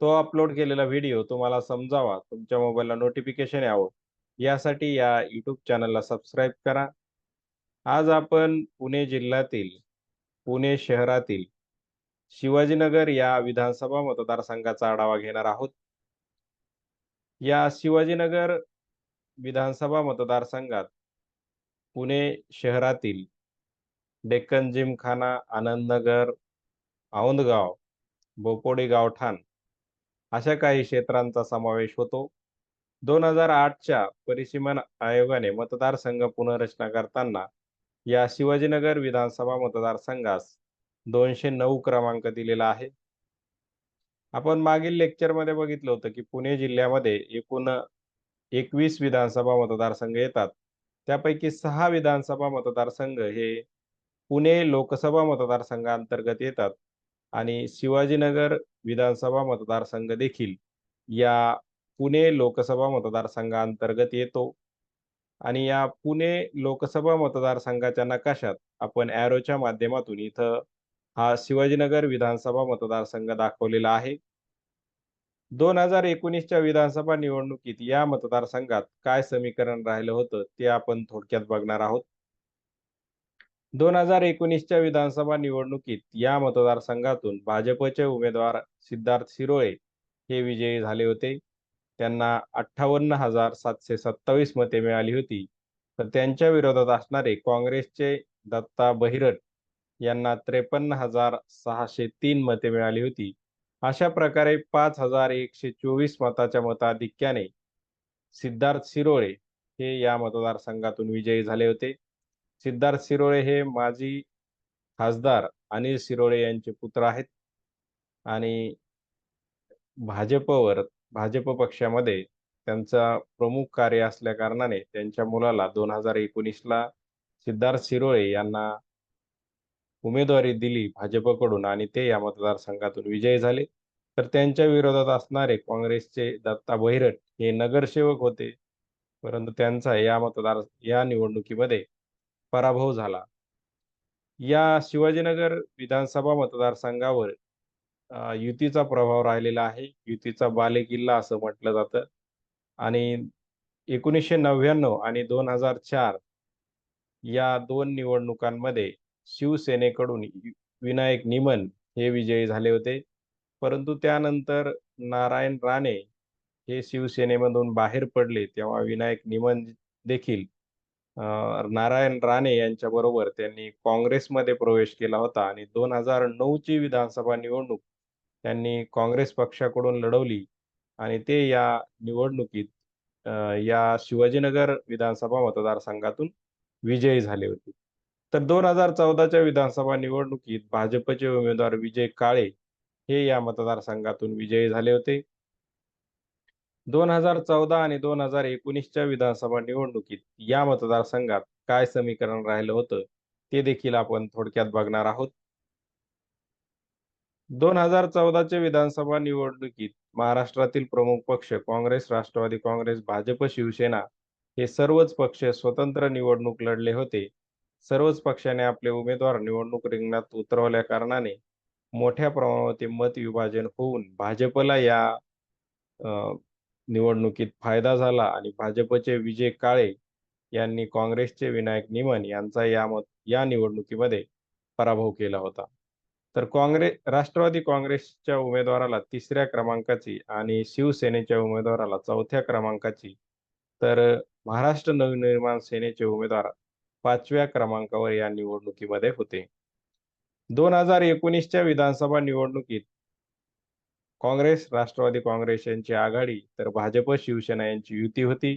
तो अपलोड केलेला व्हिडिओ तुम्हाला समजावा. तुमच्या मोबाईलला नोटिफिकेशन यावं. यासाठी या यूट्यूब चॅनलला सबस्क्राईब करा. आज आपण पुणे जिल्ह्यातील पुणे शहरातील शिवाजीनगर या विधानसभा मतदारसंघाचा आढावा घेणार आहोत. या शिवाजीनगर विधानसभा मतदारसंघात पुणे शहरातील डेक्कन जिमखाना आनंदनगर औंदगाव बोपोडी गावठाण अशा काही क्षेत्रांचा समावेश होतो. दोन हजार आठच्या परिसीमन आयोगाने मतदारसंघ पुनर्रचना करताना या शिवाजीनगर विधानसभा मतदारसंघास दोनशे नऊ क्रमांक दिलेला आहे. आपण मागील लेक्चरमध्ये बघितलं होतं की पुणे जिल्ह्यामध्ये एकूण एकवीस विधानसभा मतदारसंघ येतात. त्यापैकी सहा विधानसभा मतदारसंघ हे पुणे लोकसभा मतदारसंघांतर्गत येतात. आणि शिवाजीनगर विधानसभा मतदारसंघ देखील या पुणे लोकसभा मतदारसंघांतर्गत येतो. आणि या पुणे लोकसभा मतदारसंघाच्या नकाशात आपण ॲरोच्या माध्यमातून इथं हा शिवाजीनगर विधानसभा मतदारसंघ दाखवलेला आहे. दोन हजार एकोणीसच्या विधानसभा निवडणुकीत या मतदारसंघात काय समीकरण राहिलं होतं ते आपण थोडक्यात बघणार आहोत. दोन हजार एकोणीसच्या विधानसभा निवडणुकीत या मतदारसंघातून भाजपचे उमेदवार सिद्धार्थ शिरोळे हे विजयी झाले होते. त्यांना अठ्ठावन्न हजार सातशे सत्तावीस मते मिळाली होती. तर त्यांच्या विरोधात असणारे काँग्रेसचे दत्ता बहिरट यांना त्रेपन्न हजार सहाशे तीन मते मिळाली होती. अशा प्रकारे पाच हजार एकशे चोवीस मताच्या मताधिक्याने सिद्धार्थ शिरोळे हे या मतदारसंघातून विजयी झाले होते. सिद्धार्थ शिरोळे हे माजी खासदार अनिल शिरोळे यांचे पुत्र आहेत. आणि भाजपवर भाजप पक्षामध्ये त्यांचा प्रमुख कार्य असल्या कारणाने त्यांच्या मुलाला दोन हजार एकोणीसला सिद्धार्थ शिरोळे यांना उमेदवारी दिली भाजपकडून आणि ते या मतदारसंघातून विजयी झाले. तर त्यांच्या विरोधात असणारे काँग्रेसचे दत्ता भैरट हे नगरसेवक होते. परंतु त्यांचा या मतदार या निवडणुकीमध्ये पराभव झाला. या शिवाजीनगर विधानसभा मतदारसंघावर युतीचा प्रभाव राहिलेला आहे. युतीचा बालेकिल्ला असं म्हटलं जातं. आणि एकोणीसशे नव्याण्णव आणि दोन हजार चार या दोन निवडणुकांमध्ये शिवसेनेकडून विनायक निमन हे विजयी झाले होते. परंतु त्यानंतर नारायण राणे हे शिवसेनेमधून बाहेर पडले तेव्हा विनायक निमन देखील नारायण राणे यांच्या बरोबर त्यांनी काँग्रेसमध्ये प्रवेश केला होता आणि दोन हजार नऊची विधानसभा निवडणूक त्यांनी काँग्रेस पक्षाकडून लढवली आणि ते या निवडणुकीत या शिवाजीनगर विधानसभा मतदारसंघातून विजयी झाले होते. तर दोन हजार चौदाच्या विधानसभा निवडणुकीत भाजपचे उमेदवार विजय काळे हे या मतदारसंघातून विजयी झाले होते. दोन हजार चौदा आणि दोन हजार एकोणीसच्या विधानसभा निवडणुकीत या मतदारसंघात काय समीकरण राहिलं होतं ते देखील आपण थोडक्यात बघणार आहोत. दोन हजार चौदाच्या विधानसभा निवडणुकीत महाराष्ट्रातील प्रमुख पक्ष काँग्रेस राष्ट्रवादी काँग्रेस भाजप शिवसेना हे सर्वच पक्ष स्वतंत्र निवडणूक लढले होते. सर्वच पक्षाने आपले उमेदवार निवडणूक रिंगणात उतरवल्या कारणाने मोठ्या प्रमाणावर मत विभाजन होऊन भाजपला या निवडणुकीत फायदा झाला आणि भाजपचे विजय काळे यांनी काँग्रेसचे विनायक निमन यांचा या मत या निवडणुकीमध्ये पराभव केला होता. तर काँग्रेस राष्ट्रवादी काँग्रेसच्या उमेदवाराला तिसऱ्या क्रमांकाची आणि शिवसेनेच्या उमेदवाराला चौथ्या क्रमांकाची तर महाराष्ट्र नवनिर्माण सेनेचे उमेदवार पाचव्या क्रमांकावर या निवडणुकीमध्ये होते. दोन हजार एकोणीसच्या विधानसभा निवडणुकीत काँग्रेस राष्ट्रवादी काँग्रेस यांची आघाडी तर भाजप शिवसेना यांची युती होती.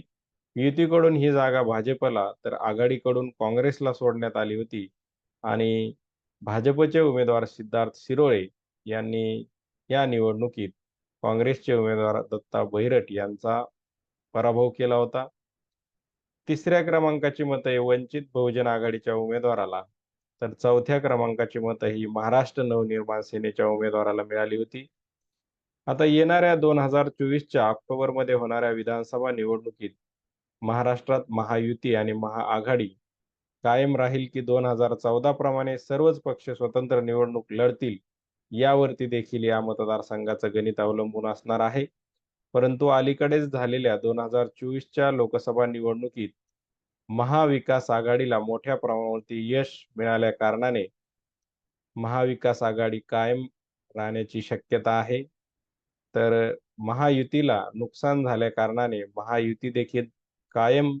युतीकडून ही जागा भाजपला तर आघाडीकडून काँग्रेसला सोडण्यात आली होती. आणि भाजपचे उमेदवार सिद्धार्थ शिरोळे यांनी या निवडणुकीत काँग्रेसचे उमेदवार दत्ता बैरट यांचा पराभव केला होता. तिसऱ्या क्रमांकाची मतं वंचित बहुजन आघाडीच्या उमेदवाराला तर चौथ्या क्रमांकाची मतं ही महाराष्ट्र नवनिर्माण सेनेच्या उमेदवाराला मिळाली होती. आता येणाऱ्या दोन हजार चोवीसच्या ऑक्टोबरमध्ये होणाऱ्या विधानसभा निवडणुकीत महाराष्ट्रात महायुती आणि महाआघाडी कायम राहील की दोन हजार चौदा प्रमाणे सर्वच पक्ष स्वतंत्र निवडणूक लढतील यावरती देखील या मतदारसंघाचं गणित अवलंबून असणार आहे. परंतु अलीकडेच झालेल्या दोन हजार चोवीसच्या लोकसभा निवडणुकीत महाविकास आघाडीला मोठ्या प्रमाणावरती यश मिळाल्या कारणाने महाविकास आघाडी कायम राहण्याची शक्यता आहे. तर महायुतीला नुकसान झाल्या कारणाने महायुती देखील कायम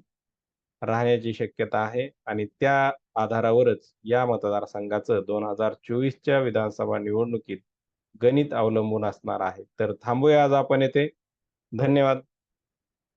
राहण्याची शक्यता आहे आणि त्या आधारावरच या मतदारसंघाचं दोन हजार चोवीसच्या विधानसभा निवडणुकीत गणित अवलंबून असणार आहे. तर थांबूया आज आपण येथे. धन्यवाद.